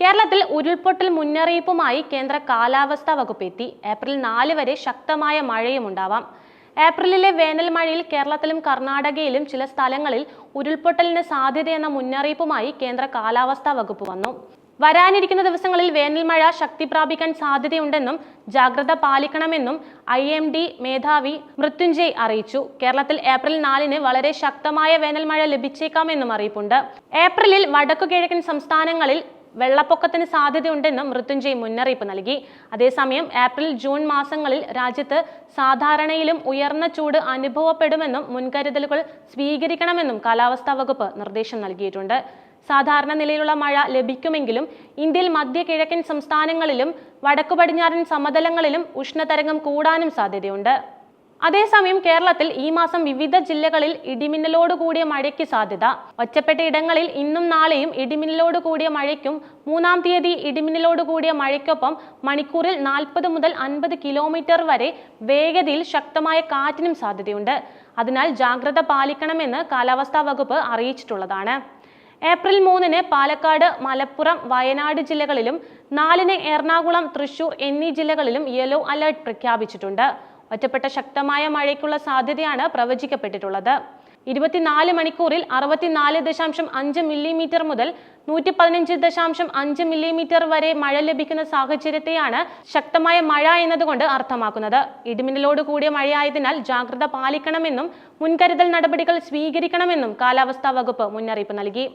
കേരളത്തിൽ ഉരുൾപൊട്ടൽ മുന്നറിയിപ്പുമായി കേന്ദ്ര കാലാവസ്ഥാ വകുപ്പ് എത്തി. ഏപ്രിൽ നാല് വരെ ശക്തമായ മഴയും ഉണ്ടാവാം. ഏപ്രിലിലെ വേനൽ മഴയിൽ കേരളത്തിലും കർണാടകയിലും ചില സ്ഥലങ്ങളിൽ ഉരുൾപൊട്ടലിന് സാധ്യതയെന്ന മുന്നറിയിപ്പുമായി കേന്ദ്ര കാലാവസ്ഥാ വകുപ്പ് വന്നു. വരാനിരിക്കുന്ന ദിവസങ്ങളിൽ വേനൽ മഴ ശക്തി പ്രാപിക്കാൻ സാധ്യതയുണ്ടെന്നും ജാഗ്രത പാലിക്കണമെന്നും ഐ എം ഡി മേധാവി മൃത്യുഞ്ജയ് അറിയിച്ചു. കേരളത്തിൽ ഏപ്രിൽ നാലിന് വളരെ ശക്തമായ വേനൽ മഴ ലഭിച്ചേക്കാമെന്നും അറിയിപ്പുണ്ട്. ഏപ്രിലിൽ വടക്കു കിഴക്കൻ സംസ്ഥാനങ്ങളിൽ വെള്ളപ്പൊക്കത്തിന് സാധ്യതയുണ്ടെന്നും മൃത്യുഞ്ജയ് മുന്നറിയിപ്പ് നൽകി. അതേസമയം ഏപ്രിൽ ജൂൺ മാസങ്ങളിൽ രാജ്യത്ത് സാധാരണയിലും ഉയർന്ന ചൂട് അനുഭവപ്പെടുമെന്നും മുൻകരുതലുകൾ സ്വീകരിക്കണമെന്നും കാലാവസ്ഥാ വകുപ്പ് നിർദ്ദേശം നൽകിയിട്ടുണ്ട്. സാധാരണ നിലയിലുള്ള മഴ ലഭിക്കുമെങ്കിലും ഇന്ത്യയിൽ മധ്യ കിഴക്കൻ സംസ്ഥാനങ്ങളിലും വടക്കു പടിഞ്ഞാറൻ സമതലങ്ങളിലും ഉഷ്ണതരംഗം കൂടാനും സാധ്യതയുണ്ട്. അതേസമയം കേരളത്തിൽ ഈ മാസം വിവിധ ജില്ലകളിൽ ഇടിമിന്നലോട് കൂടിയ മഴയ്ക്ക് സാധ്യത. ഒറ്റപ്പെട്ട ഇടങ്ങളിൽ ഇന്നും നാളെയും ഇടിമിന്നലോട് കൂടിയ മഴയ്ക്കും മൂന്നാം തീയതി ഇടിമിന്നലോട് കൂടിയ മഴയ്ക്കൊപ്പം മണിക്കൂറിൽ നാൽപ്പത് മുതൽ അൻപത് കിലോമീറ്റർ വരെ വേഗതയിൽ ശക്തമായ കാറ്റിനും സാധ്യതയുണ്ട്. അതിനാൽ ജാഗ്രത പാലിക്കണമെന്ന് കാലാവസ്ഥാ വകുപ്പ് അറിയിച്ചിട്ടുള്ളതാണ്. ഏപ്രിൽ മൂന്നിന് പാലക്കാട് മലപ്പുറം വയനാട് ജില്ലകളിലും നാലിന് എറണാകുളം തൃശൂർ എന്നീ ജില്ലകളിലും യെല്ലോ അലർട്ട് പ്രഖ്യാപിച്ചിട്ടുണ്ട്. ഒറ്റപ്പെട്ട ശക്തമായ മഴയ്ക്കുള്ള സാധ്യതയാണ് പ്രവചിക്കപ്പെട്ടിട്ടുള്ളത്. ഇരുപത്തിനാല് മണിക്കൂറിൽ അറുപത്തിനാല് ദശാംശം അഞ്ച് മില്ലിമീറ്റർ മുതൽ നൂറ്റി പതിനഞ്ച് ദശാംശം അഞ്ച് മില്ലിമീറ്റർ വരെ മഴ ലഭിക്കുന്ന സാഹചര്യത്തെയാണ് ശക്തമായ മഴ എന്നതുകൊണ്ട് അർത്ഥമാക്കുന്നത്. ഇടിമിന്നലോട് കൂടിയ മഴയായതിനാൽ ജാഗ്രത പാലിക്കണമെന്നും മുൻകരുതൽ നടപടികൾ സ്വീകരിക്കണമെന്നും കാലാവസ്ഥാ വകുപ്പ് മുന്നറിയിപ്പ് നൽകി.